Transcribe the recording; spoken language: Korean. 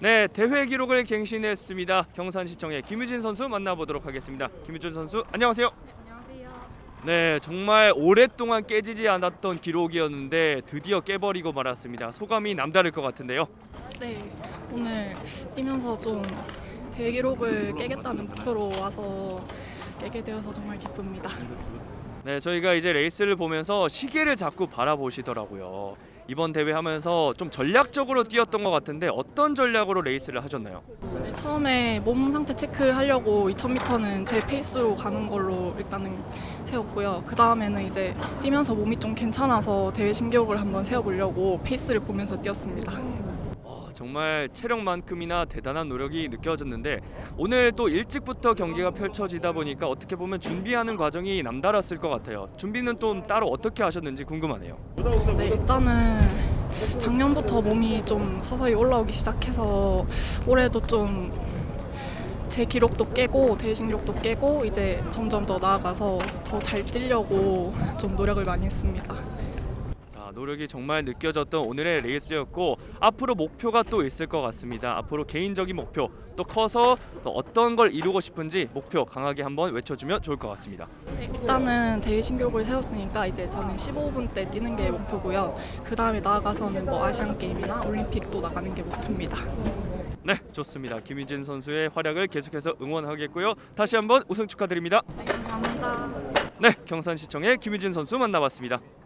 네, 대회 기록을 갱신했습니다. 경산시청의 김유진 선수 만나보도록 하겠습니다. 김유진 선수, 안녕하세요. 안녕하세요. 네, 정말 오랫동안 깨지지 않았던 기록이었는데 드디어 깨버리고 말았습니다. 소감이 남다를 것 같은데요. 네, 오늘 뛰면서 좀 대회 기록을 깨겠다는 목표로 와서 깨게 되어서 정말 기쁩니다. 네, 저희가 이제 레이스를 보면서 시계를 자꾸 바라보시더라고요. 이번 대회 하면서 좀 전략적으로 뛰었던 것 같은데 어떤 전략으로 레이스를 하셨나요? 네, 처음에 몸 상태 체크하려고 2000m는 제 페이스로 가는 걸로 일단은 세웠고요. 그 다음에는 이제 뛰면서 몸이 좀 괜찮아서 대회 신기록을 한번 세워보려고 페이스를 보면서 뛰었습니다. 와, 정말 체력만큼이나 대단한 노력이 느껴졌는데 오늘 또 일찍부터 경기가 펼쳐지다 보니까 어떻게 보면 준비하는 과정이 남달랐을 것 같아요. 준비는 좀 따로 어떻게 하셨는지 궁금하네요. 네, 일단은 작년부터 몸이 좀 서서히 올라오기 시작해서 올해도 좀 제 기록도 깨고 대회 신 기록도 깨고 이제 점점 더 나아가서 더 잘 뛰려고 좀 노력을 많이 했습니다. 자, 노력이 정말 느껴졌던 오늘의 레이스였고 앞으로 목표가 또 있을 것 같습니다. 앞으로 개인적인 목표 또 커서 또 어떤 걸 이루고 싶은지 목표 강하게 한번 외쳐주면 좋을 것 같습니다. 네, 일단은 대회 신기록을 세웠으니까 이제 저는 15분 때 뛰는 게 목표고요. 그 다음에 나아가서는 뭐 아시안 게임이나 올림픽도 나가는 게 목표입니다. 네, 좋습니다. 김유진 선수의 활약을 계속해서 응원하겠고요. 다시 한번 우승 축하드립니다. 감사합니다. 네, 경산시청의 김유진 선수 만나봤습니다.